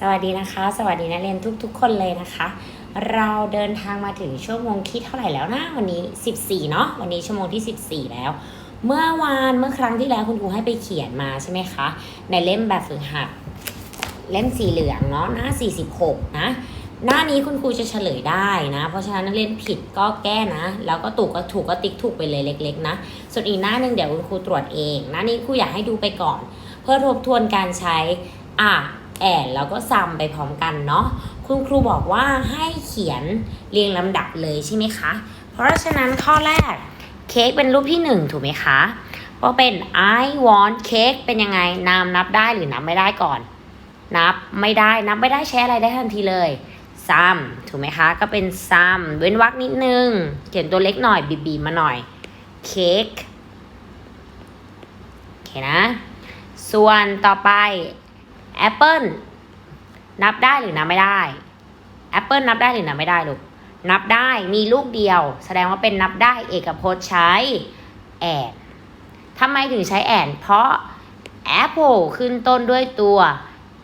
สวัสดีนะคะ สวัสดีนักเรียนทุกๆ คนเลยนะคะ เราเดินทางมาถึงชั่วโมงที่เท่าไหร่แล้วนะวันนี้ 14 เนาะวันนี้ชั่วโมงที่ 14 แล้ว เมื่อวานเมื่อครั้งที่แล้วคุณครูให้ไปเขียนมาใช่ไหมคะในเล่มแบบฝึกหัดเล่มสีเหลืองเนาะหน้า 46 นะหน้านี้คุณครูจะเฉลยได้นะ เพราะฉะนั้นนักเรียนผิดก็แก้นะ แล้วก็ถูกก็ถูกก็ติ๊กถูกไปเลยเล็ก ๆ นะ ส่วนอีกหน้าหนึ่งเดี๋ยวคุณครูตรวจเอง หน้านี้ครูอยากให้ดูไปก่อน เพื่อทบทวนการใช้อะ แอนแล้วก็ซัมไปพร้อมกันเนาะคุณครูบอกว่าให้เขียนเรียงลำดับเลยใช่ไหมคะ เพราะฉะนั้นข้อแรกเค้กเป็นรูปที่หนึ่งถูกไหมคะพอเป็น I want cake เป็นยังไงนามนับได้หรือนับไม่ได้ก่อน นับไม่ได้นับไม่ได้ใช้อะไรได้ทันทีเลย some ถูกไหมคะ ก็เป็น some เว้นวรรคนิดนึง เขียนตัวเล็กหน่อยบีบๆมาหน่อย cake โอเคนะ ส่วนต่อไป apple นับได้หรือนับไม่ได้ apple นับได้หรือนับไม่ได้ลูกนับได้มีลูกเดียว แสดงว่าเป็นนับได้เอกพจน์ใช้ and ทำไมถึงใช้ and เพราะ apple ขึ้นต้นด้วยตัว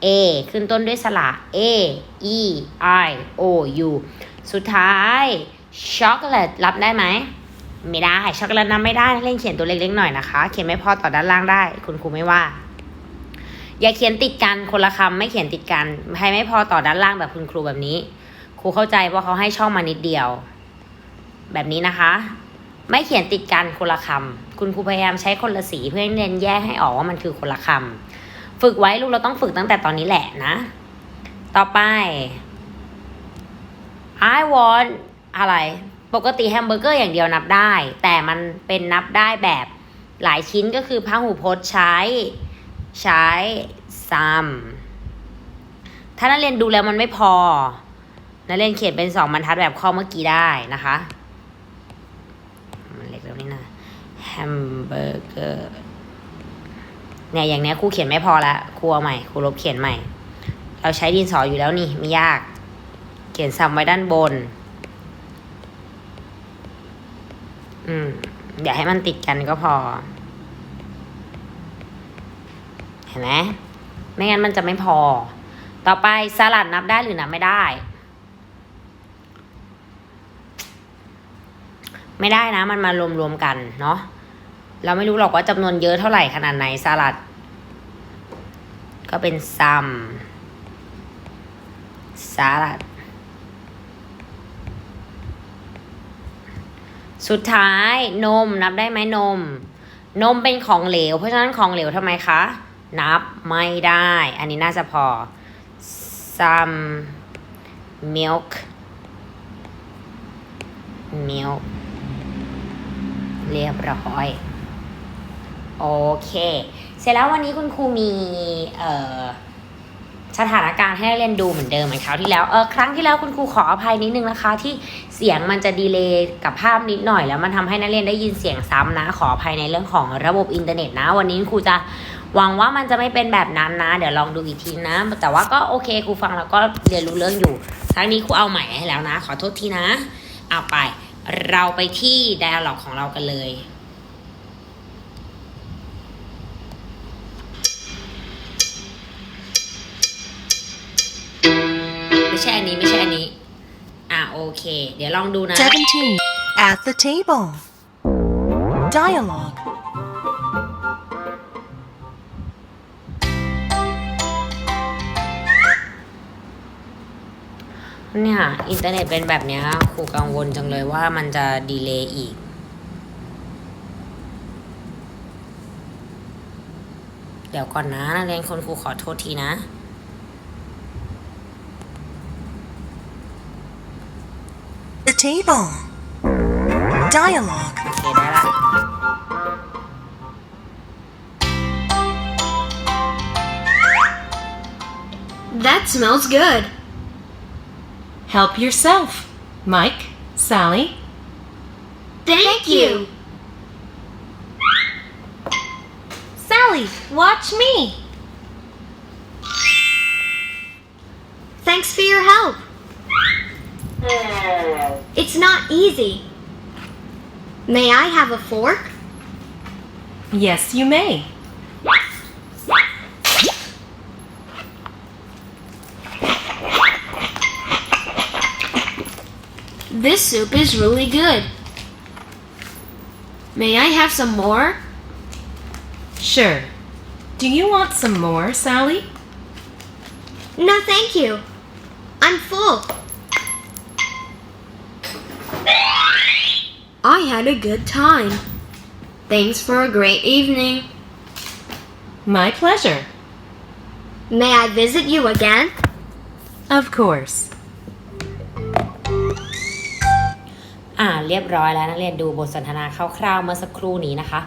a ขึ้นต้นด้วยสระ a e i o u สุดท้ายช็อกโกแลตรับได้ไหมไม่ได้ช็อกโกแลตนับไม่ได้เล่นเขียนตัวเล็กๆหน่อยนะคะ เขียนไม่พอต่อด้านล่างได้ คุณครูไม่ว่า อย่าเขียนติดกันคนละคำไม่เขียนติดกันให้ไม่พอต่อด้านล่างแบบคุณครูแบบนี้ ครูเข้าใจว่าเขาให้ช่องมานิดเดียว แบบนี้นะคะ ไม่เขียนติดกันคนละคำคุณครูพยายามใช้คนละสีเพื่อให้เน้นแยกให้ออกว่ามันคือคนละคำฝึกไว้ลูกเราต้องฝึกตั้งแต่ตอนนี้แหละนะ ต่อไป I want อะไร ปกติแฮมเบอร์เกอร์อย่างเดียวนับได้ แต่มันเป็นนับได้แบบหลายชิ้นก็คือพหูพจน์ใช้ ใช้ some ถ้านักเรียนดูแล้วมันไม่พอ นักเรียนเขียนเป็นสองบรรทัดแบบข้อเมื่อกี้ได้นะคะ มันเล็กแล้วนี่นะแฮมเบอร์เกอร์เนี่ยอย่างเนี้ยครูเขียนไม่พอละครูเอาใหม่ครูลบเขียนใหม่ เราใช้ดินสออยู่แล้วนี่ไม่ยาก เขียนซ้ำไว้ด้านบน อืมอย่าให้มันติดกันก็พอ เห็นไหมไม่งั้นมันจะไม่พอ ต่อไปสลัดนับได้หรือนับไม่ได้ ไม่ได้นะ มันมารวมๆกันเนาะเราไม่รู้หรอกว่าจำนวนเยอะเท่าไหร่ขนาดไหนสลัด ก็เป็นซัมสลัด สุดท้ายนมนับได้ไหมนม นมเป็นของเหลว เพราะฉะนั้นของเหลวทำไมคะ นับไม่ได้ อันนี้น่าจะพอ some milk milk เรียบร้อย โอเค เสร็จแล้ววันนี้คุณครูมีเอ่อสถานการณ์ให้นักเรียนดูเหมือนเดิมเหมือนคราวที่แล้วเออครั้งที่แล้วคุณครูขออภัยนิดนึงนะคะ ที่เสียงมันจะดีเลย์กับภาพนิดหน่อย แล้วมันทำให้นักเรียนได้ยินเสียงซ้ำนะ ขออภัยในเรื่องของระบบอินเทอร์เน็ตนะ วันนี้ครูจะ หวังว่ามันจะไม่เป็นแบบนั้นนะ เดี๋ยวลองดูอีกทีนะ แต่ว่าก็โอเคครูฟังแล้วก็เรียนรู้เรื่องอยู่ ครั้งนี้ครูเอาใหม่ให้แล้วนะ ขอโทษทีนะ เอาไป เราไปที่ dialog ของเรากันเลยไม่ใช่อันนี้ไม่ใช่อันนี้ อะโอเค เดี๋ยวลองดูนะ 17. At the table. Dialogue. เนี่ยอินเทอร์เน็ตเป็นแบบเนี้ยครูกังวลจังเลยว่ามันจะดีเลย์อีก เดี๋ยวก่อนนะนักเรียนคนครูขอโทษทีนะ The table. Dialogue. โอเคได้ละ That smells good. Help yourself. Mike, Sally, Thank, you. Sally, watch me. Thanks for your help. It's not easy. May I have a fork? yes, you may. This soup is really good. May I have some more? Sure. Do you want some more, Sally? No, thank you. I'm full. I had a good time. Thanks for a great evening. My pleasure. May I visit you again? Of course. เรียบร้อยแล้วนักเรียนดูบทสนทนาคร่าวๆเมื่อสักครู่นี้นะคะ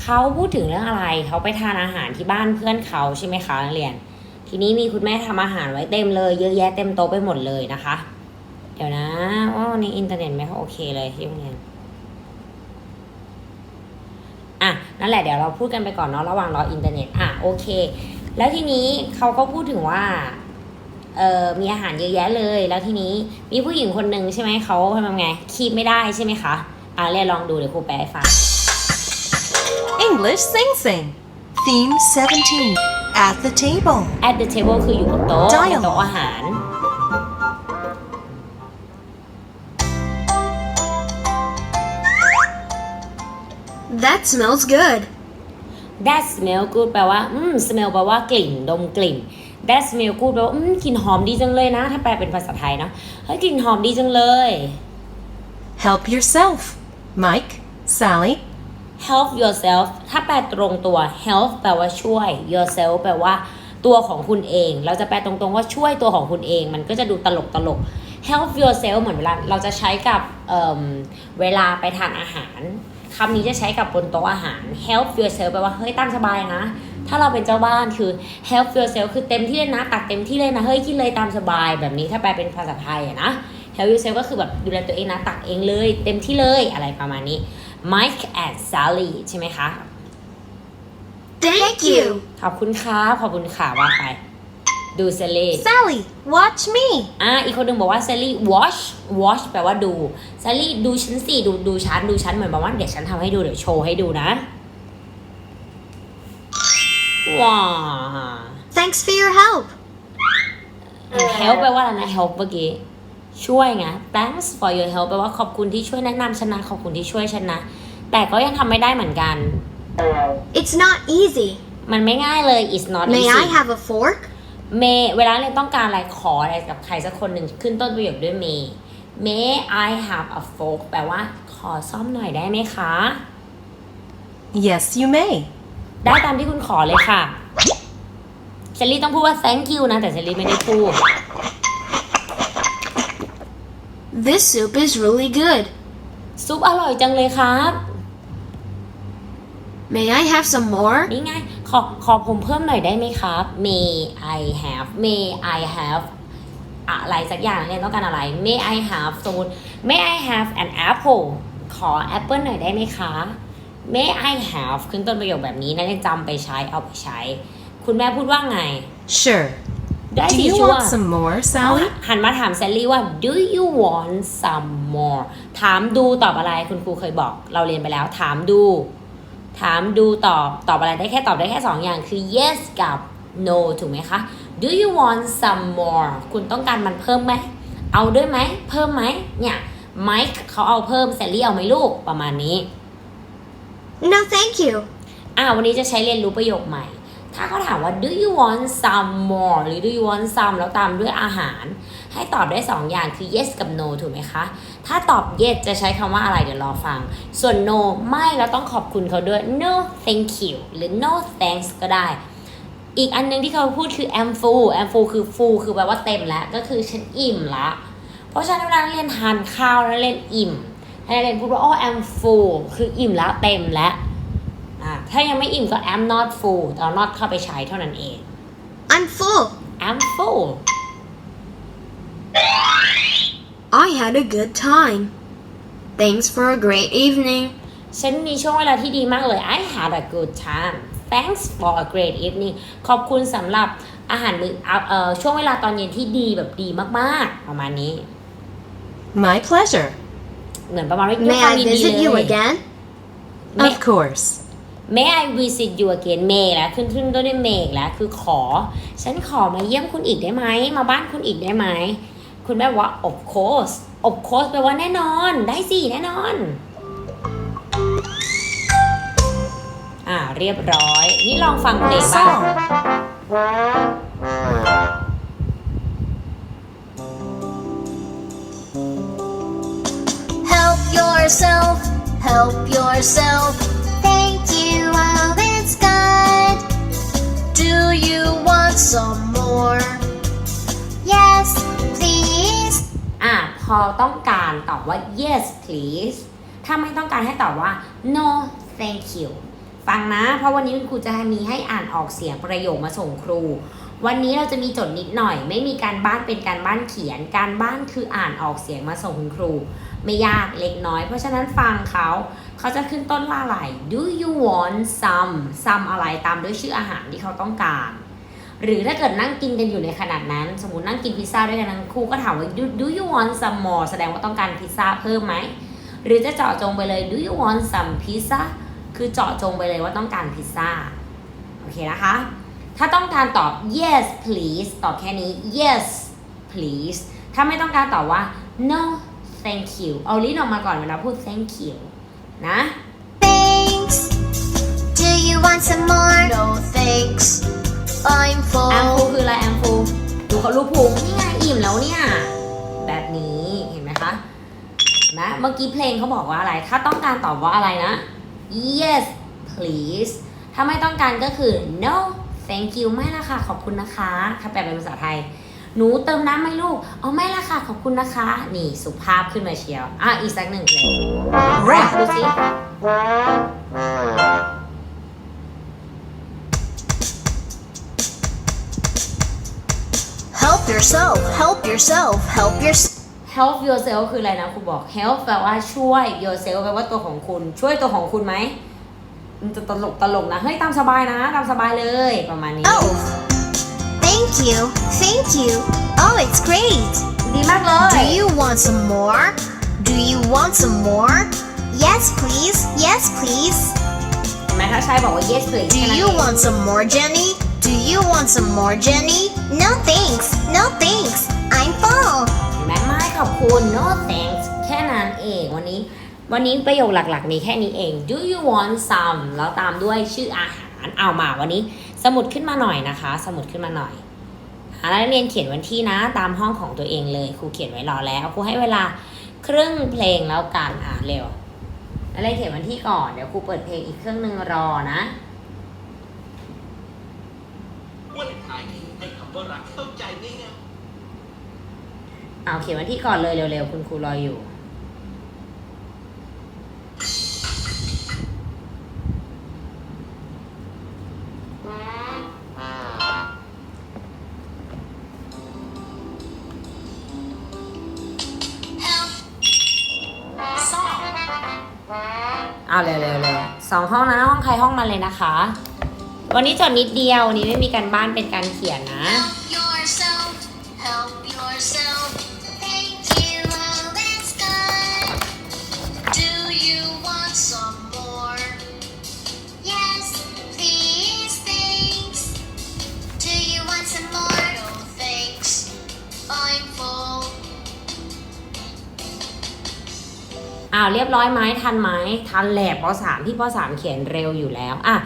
เขาพูดถึงเรื่องอะไรเขาไปทานอาหารที่บ้านเพื่อนเขาใช่ไหมคะนักเรียน ทีนี้มีคุณแม่ทำอาหารไว้เต็มเลย เยอะแยะเต็มโต๊ะไปหมดเลยนะคะ เดี๋ยวนะว่าวันอินเทอร์เน็ตไม่ค่อยโอเคเลยที่โรงเรียนอะนั่นแหละเดี๋ยวเราพูดกันไปก่อนเนาะระหว่างรออินเทอร์เน็ตอะโอเค แล้วทีนี้เขาก็พูดถึงว่า มีอาหารเยอะแยะเลย แล้วทีนี้มีผู้หญิงคนหนึ่งใช่ไหมเขาทำไงคีบไม่ได้ใช่ไหมคะอะเรียนลองดูเดี๋ยวครูแปลให้ฟัง English Sing Sing. Theme 17. At the table. at the table คืออยู่บนโต๊ะ Dialogue โต๊ะอาหาร That smells good. that smell good แปลว่า อืม smell แปลว่ากลิ่น ดมกลิ่น that smell good แปลว่าอืมกลิ่นหอมดีจังเลยนะ ถ้าแปลเป็นภาษาไทยเนาะเฮ้ยกลิ่นหอมดีจังเลย Help yourself. Mike, Sally, help yourself ถ้าแปลตรงตัว help แปลว่าช่วย yourself แปลว่าตัวของคุณเอง เราจะแปลตรงๆว่าช่วยตัวของคุณเอง มันก็จะดูตลกตลก help yourself เหมือนเวลาเราจะใช้กับเอิ่มเวลาไปทานอาหารคำนี้จะใช้กับบนโต๊ะอาหาร help yourself แปลว่าเฮ้ยตามสบายนะ ถ้าเราเป็นเจ้าบ้านคือ help yourself คือเต็มที่เลยนะตักเต็มที่เลยนะ เฮ้ยกินเลยตามสบายแบบนี้ถ้าแปลเป็นภาษาไทยอะนะ help yourself ก็คือแบบดูแลตัวเองนะตักเองเลย เต็มที่เลยอะไรประมาณนี้ Mike and Sally ใช่ไหมคะ Thank you. ขอบคุณครับขอบคุณค่ะว่าไปดูเซลี่ Sally, watch me. อะอีกคนหนึ่งบอกว่าเซลี่ watch watch แปลว่าดูเซลี่ดูฉันสิดูดูฉันดูฉันเหมือนแบบว่าเดี๋ยวฉันทำให้ดูเดี๋ยวโชว์ให้ดูนะ ว้า Thanks for your help. help แปลว่าอะไรนะ help เมื่อกี้ ช่วยไง thanks for your help แปลว่าขอบคุณที่ช่วยแนะนำฉันนะขอบคุณที่ช่วยฉันนะ แต่ก็ยังทำไม่ได้เหมือนกัน It's not easy. มันไม่ง่ายเลย it's not May easy I have a fork? เมย์เวลาเรียนต้องการอะไรขออะไรกับใครสักคนหนึ่งขึ้นต้นประโยคด้วยเมย์ May I have a fork แปลว่าขอซ่อมหน่อยได้ไหมคะ Yes, you may. ได้ตามที่คุณขอเลยค่ะเซลลี่ต้องพูดว่า thank you นะ แต่เซลลี่ไม่ได้พูด This soup is really good. ซุปอร่อยจังเลยครับ May I have some more? นี่ไง ขอ ขอผมเพิ่มหน่อยได้ไหมครับ May I have May I have อะไรสักอย่างเรียนต้องการอะไร May I have สมมติ May I have an apple ขอแอปเปิลหน่อยได้ไหมคะ May I have ขึ้นต้นประโยคแบบนี้นักเรียนจำไปใช้เอาไปใช้ คุณแม่พูดว่าไง Sure. ได้ Do สิ you ชัว want some more, Sally? หันมาถามแซลลี่ว่า do you want some more ถามดูตอบอะไรคุณครูเคยบอก เราเรียนไปแล้ว ถามดู ถามดูตอบตอบอะไรได้แค่ตอบได้แค่สองอย่างคือ yes กับ no ถูกไหมคะ do you want some more คุณต้องการมันเพิ่มไหม เอาด้วยไหม เพิ่มไหมเนี่ย Mike เขาเอาเพิ่มแซลลี่เอาไหมลูกประมาณนี้ No, thank you. อ่าวันนี้จะใช้เรียนรู้ประโยคใหม่ ถ้าเขาถามว่า do you want some more หรือ do you want some แล้วตามด้วยอาหาร ให้ตอบได้สองอย่างคือ yes กับ no ถูกไหมคะ ถ้าตอบ yes จะใช้คำว่าอะไรเดี๋ยวรอฟัง ส่วน no ไม่แล้วต้องขอบคุณเขาด้วย no thank you หรือ no thanks ก็ได้ อีกอันหนึงที่เขาพูดคือ am full am full คือ full คือแปลว่าเต็มแล้ว ก็คือฉันอิ่มละ เพราะฉะนั้นเวลาเรียนทานข้าวแล้วเรียนอิ่ม ให้นักเรียนพูดว่า oh am full คืออิ่มแล้วเต็มแล้วอะถ้ายังไม่อิ่มก็ am not full แต่เอา not เข้าไปใช้เท่านั้นเอง I'm full. am full I had a good time. Thanks for a great evening. ฉันมีช่วงเวลาที่ดีมากเลย I had a good time thanks for a great evening ขอบคุณสำหรับอาหารมื้อเอาเอ่อช่วงเวลาตอนเย็นที่ดีแบบดีมากๆ ประมาณนี้ My pleasure. เหมือนประมาณว่าด้วย May ความ I ยินดี visit เล you ย again? May- Of course. May I visit you again May แล้วขึ้นขึ้นต้นด้วย May อีกแล้วคือขอ ฉันขอมาเยี่ยมคุณอีกได้ไหม มาบ้านคุณอีกได้ไหม คุณแม่บอกว่า of course of course แปลว่าแน่นอน ได้สิแน่นอน อ่าเรียบร้อย นี่ลองฟังเพลงบ้าง Song. Help yourself, help yourself. Thank you, oh, it's good. Do you want some more? Yes, please. อะพอต้องการตอบว่า yes please ถ้าไม่ต้องการให้ตอบว่า no thank you ฟังนะ เพราะวันนี้คุณครูจะมีให้อ่านออกเสียงประโยคมาส่งครู วันนี้เราจะมีจดนิดหน่อย ไม่มีการบ้านเป็นการบ้านเขียน การบ้านคืออ่านออกเสียงมาส่งคุณครู ไม่ยากเล็กน้อย เพราะฉะนั้นฟังเขาเขาจะขึ้นต้นว่าอะไร do you want some some อะไรตามด้วยชื่ออาหารที่เขาต้องการ หรือถ้าเกิดนั่งกินกันอยู่ในขนาดนั้น สมมตินั่งกินพิซซ่าด้วยกันนั้นครูก็ถามว่า do, do you want some more แสดงว่าต้องการพิซซ่าเพิ่มไหม หรือจะเจาะจงไปเลย do you want some pizza คือเจาะจงไปเลยว่าต้องการพิซซ่า โอเคนะคะ ถ้าต้องการตอบ yes please ตอบแค่นี้ yes please ถ้าไม่ต้องการตอบว่า no thank you เอาลิ้นออกมาก่อนเวลาพูด thank you นะ Thanks. Do you want some more? No, thanks. I'm แอมฟู full. คืออะไรแอมฟูดูเขารูปพุงนี่ไงอิ่มแล้วเนี่ย แบบนี้เห็นไหมคะเห็นไหมเมื่อกี้เพลงเขาบอกว่าอะไร ถ้าต้องการตอบว่าอะไรนะ yes please ถ้าไม่ต้องการก็คือ no thank you ไม่ละค่ะ ขอบคุณนะคะ ถ้าแปลเป็นภาษาไทย หนูเติมน้ำไหมลูกอ๋อไม่ละค่ะขอบคุณนะคะ นี่สุภาพขึ้นมาเชียว อะอีกสักหนึ่งเพลงแรปดูสิ Help yourself, help yourself, help yourself. help yourself คืออะไรนะครูบอก help แปลว่าช่วย yourself แปลว่าตัวของคุณ ช่วยตัวของคุณไหมมันจะตลกตลกนะ เฮ้ย ตามสบายนะ ตามสบายเลยประมาณนี้ Oh, thank you, thank you. Oh, it's great. ดีมากเลย Do you want some more? Do you want some more? Yes, please. Yes, please. เห็นไหมถ้าใช้บอกว่า yes please Do แค่นั้น you เอง want some more, Jenny? Do you want some more, Jenny? No thanks. No thanks. I'm full. เห็นไหมไม่ขอบคุณ no thanks แค่นั้นเองวันนี้ วันนี้ประโยคหลักๆ มีแค่นี้เอง do you want some แล้วตามด้วยชื่ออาหารเอามาวันนี้ สมุดขึ้นมาหน่อยนะคะ สมุดขึ้นมาหน่อยหา นักเรียนเขียนวันที่นะตามห้องของตัวเองเลยครูเขียนไว้รอแล้วครูให้เวลาครึ่งเพลงแล้วกันอะเร็วนักเรียนเขียนวันที่ก่อนเดี๋ยวครูเปิดเพลงอีกเครื่องหนึ่งรอนะวันไทยให้คำว่ารักเข้าใจง่ายๆเอาเขียนวันที่ก่อนเลยเร็วๆคุณครูรออยู่ สองห้องนะห้องใครห้องมันเลยนะคะ วันนี้จดนิดเดียววันนี้ไม่มีการบ้านเป็นการเขียนนะาวเรียบร้อยไหมทันไหมทันแหลบปสามพี่ปสามเขียนเร็วอยู่แล้วอะ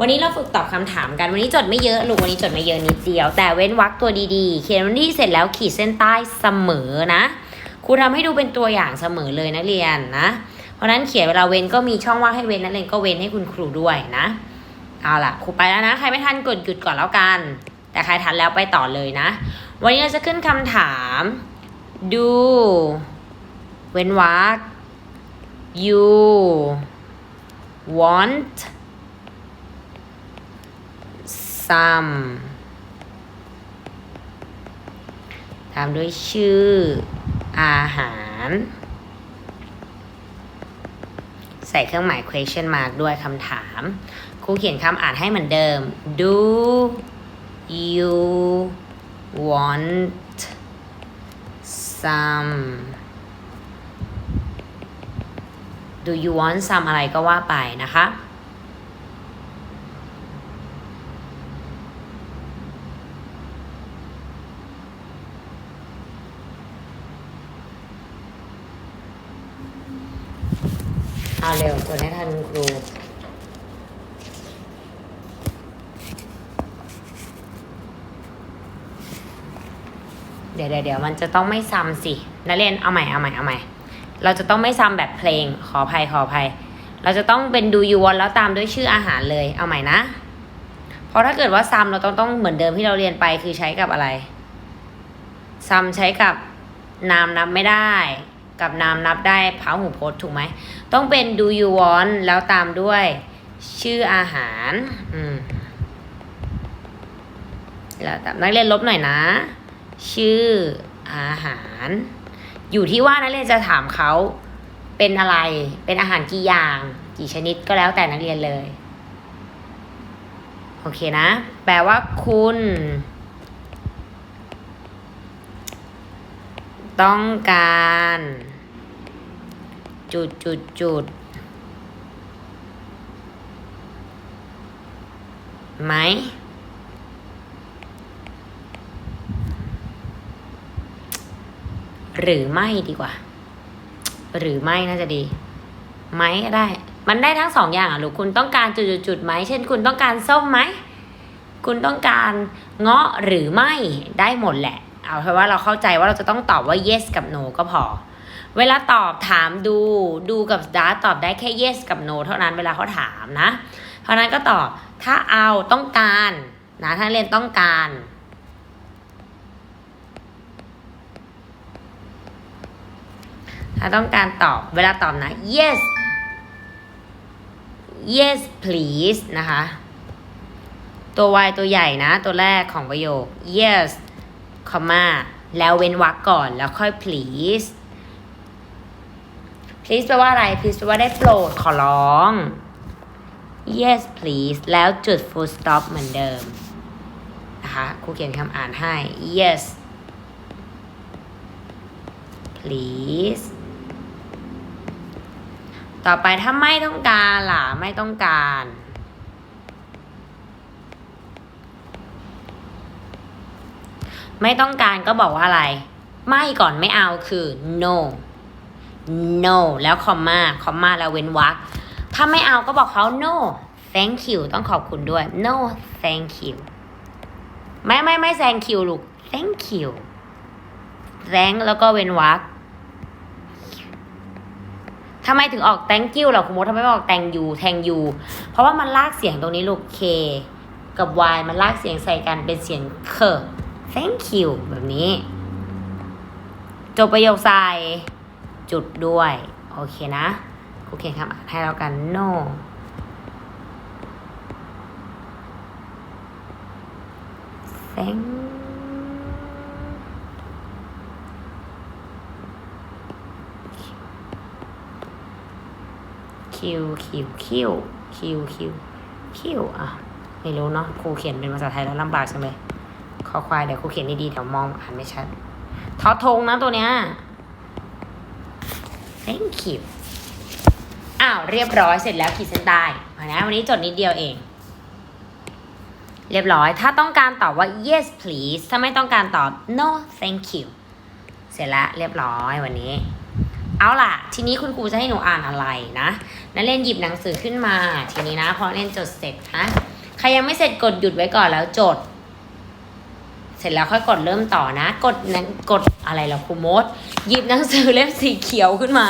วันนี้เราฝึกตอบคำถามกัน วันนี้จดไม่เยอะลูกวันนี้จดไม่เยอะนิดเดียว แต่เว้นวรรคตัวดีๆ เขียนวันที่เสร็จแล้วขีดเส้นใต้เสมอนะครูทำให้ดูเป็นตัวอย่างเสมอเลยนักเรียนนะ เพราะนั้นเขียนเวลาเว้นก็มีช่องว่างให้เว้นนักเรียนก็เว้นให้คุณครูด้วยนะเอาล่ะครูไปแล้วนะ ใครไม่ทันกดหยุดก่อนแล้วกัน แต่ใครทันแล้วไปต่อเลยนะ วันนี้เราจะขึ้นคำถาม ดู เว้นวรรค you want some ตามด้วยชื่ออาหาร ใส่เครื่องหมาย question mark ด้วยคำถามครูเขียนคำอ่านให้เหมือนเดิม do you want some do you want some อะไรก็ว่าไปนะคะเอาเร็วตัวให้ทันครูเดี๋ยวเดี๋ยวมันจะต้องไม่ซ้ำสินักเรียนเอาใหม่เอาใหม่เอาใหม่ เราจะต้องไม่ซ้ำแบบเพลงขออภัยขออภัย เราจะต้องเป็นดูยูวอนแล้วตามด้วยชื่ออาหารเลยเอาใหม่นะ เพราะถ้าเกิดว่าซ้ำเราต้องต้องเหมือนเดิมที่เราเรียนไปคือใช้กับอะไร ซ้ำใช้กับนามนับไม่ได้ กับนามนับได้พาหูพจน์ถูกไหม ต้องเป็น do you want แล้วตามด้วยชื่ออาหารอืมแล้วตามนักเรียนลบหน่อยนะ ชื่ออาหาร อยู่ที่ว่านักเรียนจะถามเขาเป็นอะไร เป็นอาหารกี่อย่าง กี่ชนิดก็แล้วแต่นักเรียนเลย โอเคนะ แปลว่าคุณ ต้องการ จุดจุดจุดไหม หรือไม่ดีกว่า หรือไม่น่าจะดี ไหมก็ได้ มันได้ทั้งสองอย่างอะลูกคุณต้องการจุดจุดจุดไหมเช่น คุณต้องการส้มไหมคุณต้องการเงาะหรือไม่ได้หมดแหละ เอาเพราะว่าเราเข้าใจว่าเราจะต้องตอบว่า yes กับ no ก็พอ เวลาตอบถามดูดูกับ start ตอบได้แค่ yes กับ no เท่านั้นเวลาเขาถามนะ เพราะฉะนั้นก็ตอบถ้าเอาต้องการนะถ้าเรียนต้องการ ถ้าต้องการตอบเวลาตอบนะ yes yes please นะคะ ตัว y ตัวใหญ่นะ ตัวแรกของประโยค yes คอมมาแล้วเว้นวรรคก่อนแล้วค่อย please please แปลว่าอะไร please แปลว่าได้โปรดขอร้อง yes please แล้วจุด full stop เหมือนเดิม นะคะครูเขียนคำอ่านให้ yes please ต่อไปถ้าไม่ต้องการล่ะไม่ต้องการ ไม่ต้องการก็บอกว่าอะไร ไม่ก่อนไม่เอาคือ no no แล้วคอมมาคอมมาแล้วเว้นวรรคถ้าไม่เอาก็บอกเขา no thank you ต้องขอบคุณด้วย no thank you ไม่ไม่ไม่ thank you ลูก thank you thank แล้วก็เว้นวรรค ทำไมถึงออก thank you ล่ะคุณมดทำไมไม่ออก thank you thank you เพราะว่ามันลากเสียงตรงนี้ลูก k กับ y มันลากเสียงใส่กันเป็นเสียงเค thank you แบบนี้ จบประโยคใส่จุดด้วย โอเคนะโอเคครูเขียนคำอ่านให้แล้วกัน no thank you q q q q q อะไม่รู้เนาะครูเขียนเป็นภาษาไทยแล้วลำบากจังเลยคอควายเดี๋ยวครูเขียนดีๆเดี๋ยวมองอ่านไม่ชัดทอทงนะตัวเนี้ย thank you อ้าวเรียบร้อยเสร็จแล้วขีดเส้นใต้เอานะวันนี้จดนิดเดียวเอง เรียบร้อย ถ้าต้องการตอบว่า yes please ถ้าไม่ต้องการตอบ no thank you เสร็จแล้วเรียบร้อยวันนี้ เอาล่ะ ทีนี้คุณครูจะให้หนูอ่านอะไรนะนักเรียนหยิบหนังสือขึ้นมา ทีนี้นะพอเรียนจดเสร็จนะใครยังไม่เสร็จกดหยุดไว้ก่อนแล้วจด เสร็จแล้วค่อยกดเริ่มต่อนะ กดนั้นกดอะไรล่ะครูมดหยิบหนังสือเล่มสีเขียวขึ้นมา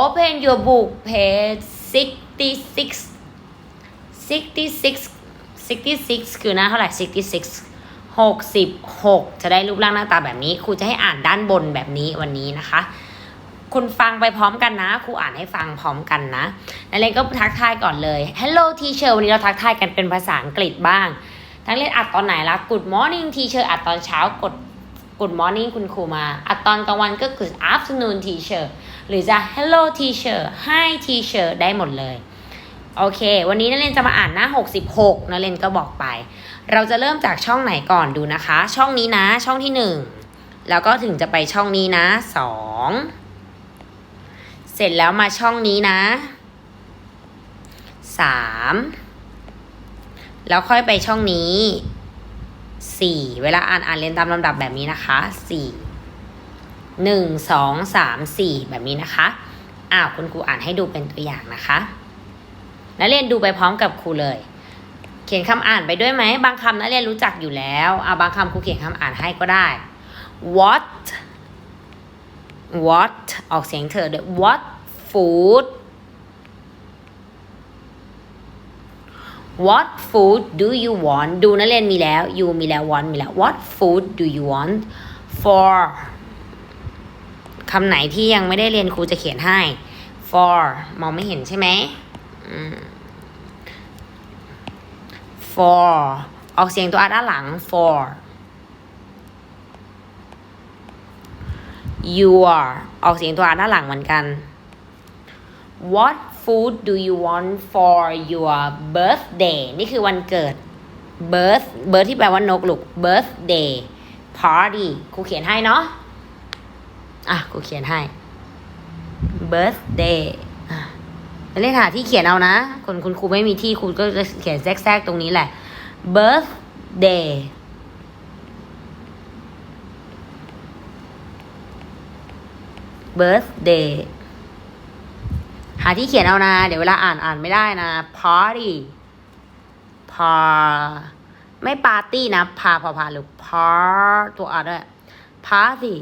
Open your book page 66 66 66 คือหน้าเท่าไหร่ 66 66 จะได้รูปร่างหน้าตาแบบนี้ ครูจะให้อ่านด้านบนแบบนี้วันนี้นะคะ คุณฟังไปพร้อมกันนะ ครูอ่านให้ฟังพร้อมกันนะนักเรียนก็ทักทายก่อนเลย Hello teacher วันนี้เราทักทายกันเป็นภาษาอังกฤษบ้างทั้งเรียนอัดตอนไหนละ Good morning teacher อัดตอนเช้ากด Good morning คุณครูมา อัดตอนกลางวันก็คือ afternoon teacher หรือจะ hello teacher hi teacher ได้หมดเลย โอเค วันนี้นักเรียนจะมาอ่านหน้า 66นักเรียนก็บอกไป เราจะเริ่มจากช่องไหนก่อนดูนะคะ ช่องนี้นะ ช่องที่ 1 แล้วก็ถึงจะไปช่องนี้นะ 2 เสร็จแล้วมาช่องนี้นะ3แล้วค่อยไปช่องนี้4เวลาอ่านอ่านเรียนตามลำดับแบบนี้นะคะ4 1 2 3 4แบบนี้นะคะอ้าวคุณครูอ่านให้ดูเป็นตัวอย่างนะคะ นักเรียนดูไปพร้อมกับครูเลย เขียนคำอ่านไปด้วยไหม บางคำนักเรียนรู้จักอยู่แล้วเอาบางคำครูเขียนคำอ่านให้ก็ได้ what what ออกเสียงเธอด้วย what food what food do you want ดูนักเรียนมีแล้ว you มีแล้ว want มีแล้ว what food do you want for คำไหนที่ยังไม่ได้เรียนครูจะเขียนให้ for มองไม่เห็นใช่ไหม for ออกเสียงตัว r ด้านหลัง for your ออกเสียงตัว r ด้านหลังเหมือนกัน what food do you want for your birthday นี่คือวันเกิด birth birth ที่แปลว่านกลูก birthday party ครูเขียนให้เนาะอะครูเขียนให้ birthday เลขหาที่เขียนเอานะคนคุณครูไม่มีที่ครูก็จะเขียนแทรกๆตรงนี้แหละ birthday birthday หาที่เขียนเอานะ เดี๋ยวเวลาอ่านอ่านไม่ได้นะ party พาไม่ปาร์ตี้นะพาพอพาหรือ par ตัวอ่านด้วย party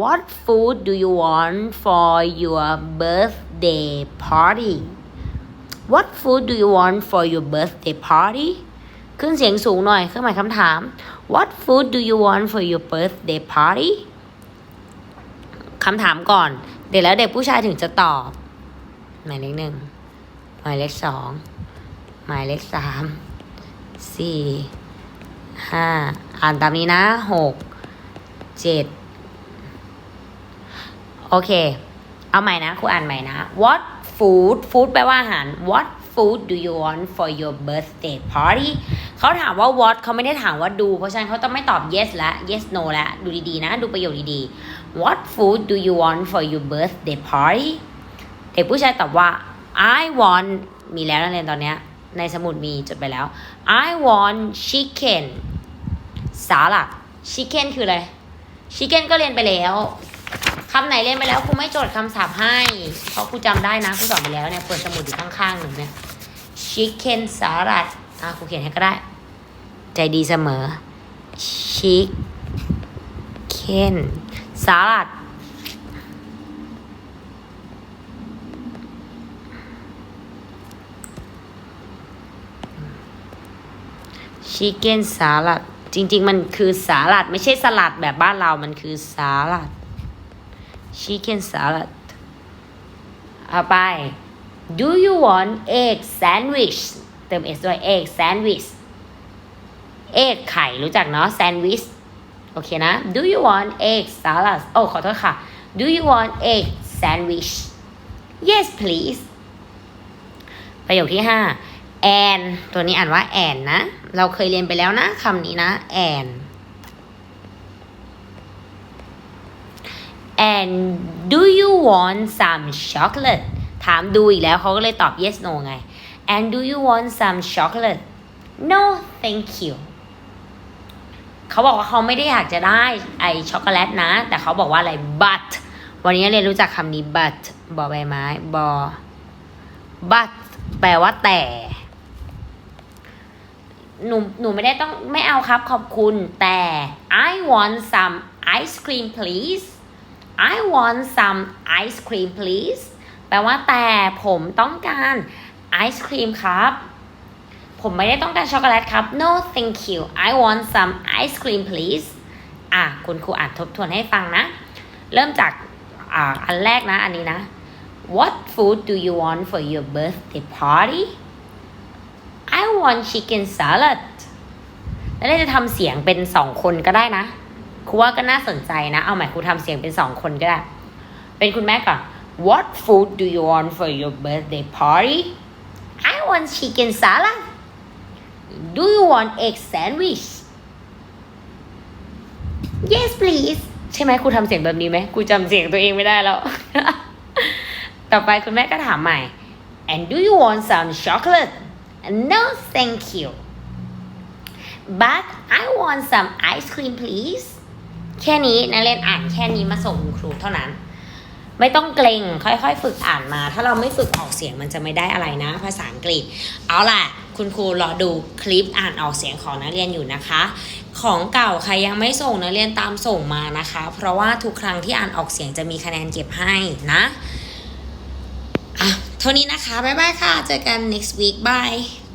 What food do you want for your birthday party What food do you want for your birthday party ขึ้นเสียงสูงหน่อยเครื่องหมายคำถาม What food do you want for your birthday party คำถามก่อน เดี๋ยวแล้วเด็กผู้ชายถึงจะตอบ หมายเลขหนึ่งหมายเลขสองหมายเลขสามสี่ห้าอ่านตามนี้นะหกเจ็ดโอเค เอาใหม่นะครูอ่านใหม่นะ What food food แปลว่าอาหาร What food do you want for your birthday party เขาถามว่า what เขาไม่ได้ถามว่าดูเพราะฉะนั้นเขาต้องไม่ตอบ yes และ yes no และดูดีๆนะ ดูประโยคดีๆ What food do you want for your birthday party เด็กผู้ชายตอบว่า I want มีแล้วนักเรียนตอนเนี้ยในสมุดมีจดไปแล้ว I want chicken salad chicken คืออะไร chicken ก็เรียนไปแล้วคำไหนเรียนไปแล้วครูไม่จทย์คำศัพท์ให้ เพราะครูจำได้นะครูสอนไปแล้วเนี่ยเปิดสมุดอยู่ข้างๆหนูเนี่ย chicken salad อะครูเขียนให้ก็ได้ ใจดีเสมอ chicken สาลัดชิคเก้นสาลัด จริง ๆ มันคือสาลัด ไม่ใช่สลัดแบบบ้านเรา มันคือสาลัดชิคเก้นสาลัดเอาไป do you want egg sandwich เติม s ด้วย egg sandwich เอขไข่รู้จักเนาะ sandwich อเคนะ do you want egg salad โอ้ขอโทษค่ะ do you want egg sandwich yes please ประโยคที่ห้าแอนตัวนี้อ่านว่าแอนนะ เราเคยเรียนไปแล้วนะคำนี้นะแอน and do you want some chocolate ถามดูอีกแล้วเขาก็เลยตอบ yes no ไง and do you want some chocolate no thank you เขาบอกว่าเขาไม่ได้อยากจะได้ไอช็อกโกแลตนะ แต่เขาบอกว่าอะไร but วันนี้เรียนรู้จักคำนี้ but บอใบไม้บอ but แปลว่าแต่ หนูหนูไม่ได้ต้องไม่เอาครับขอบคุณแต่ I want some ice cream please I want some ice cream please แปลว่าแต่ผมต้องการไอศครีมครับ ผมไม่ได้ต้องการช็อกโกแลตครับ no thank you I want some ice cream please อะคุณครูอ่านทบทวนให้ฟังนะ เริ่มจากอ่าอันแรกนะอันนี้นะ What food do you want for your birthday party I want chicken salad แล้วเราจะทำเสียงเป็นสองคนก็ได้นะครูว่าก็น่าสนใจนะ เอาใหม่ครูทำเสียงเป็นสองคนก็ได้ เป็นคุณแม่ก่อน What food do you want for your birthday party I want chicken salad Do you want egg sandwich Yes please ใช่ไหมครูทำเสียงแบบนี้ไหมครูจำเสียงตัวเองไม่ได้แล้ว ต่อไปคุณแม่ก็ถามใหม่ And do you want some chocolate No thank you But I want some ice cream please แค่นี้นักเรียนอ่านแค่นี้มาส่งคุณครูเท่านั้น ไม่ต้องเกรงค่อยๆ ฝึกอ่านมา ถ้าเราไม่ฝึกออกเสียงมันจะไม่ได้อะไรนะ ภาษาอังกฤษ เอาล่ะ คุณครูรอดูคลิปอ่านออกเสียงของนักเรียนอยู่นะคะ ของเก่าใครยังไม่ส่งนักเรียนตามส่งมานะคะ เพราะว่าทุกครั้งที่อ่านออกเสียงจะมีคะแนนเก็บให้นะอะเท่านี้นะคะบ๊ายบายค่ะ เจอกัน next week bye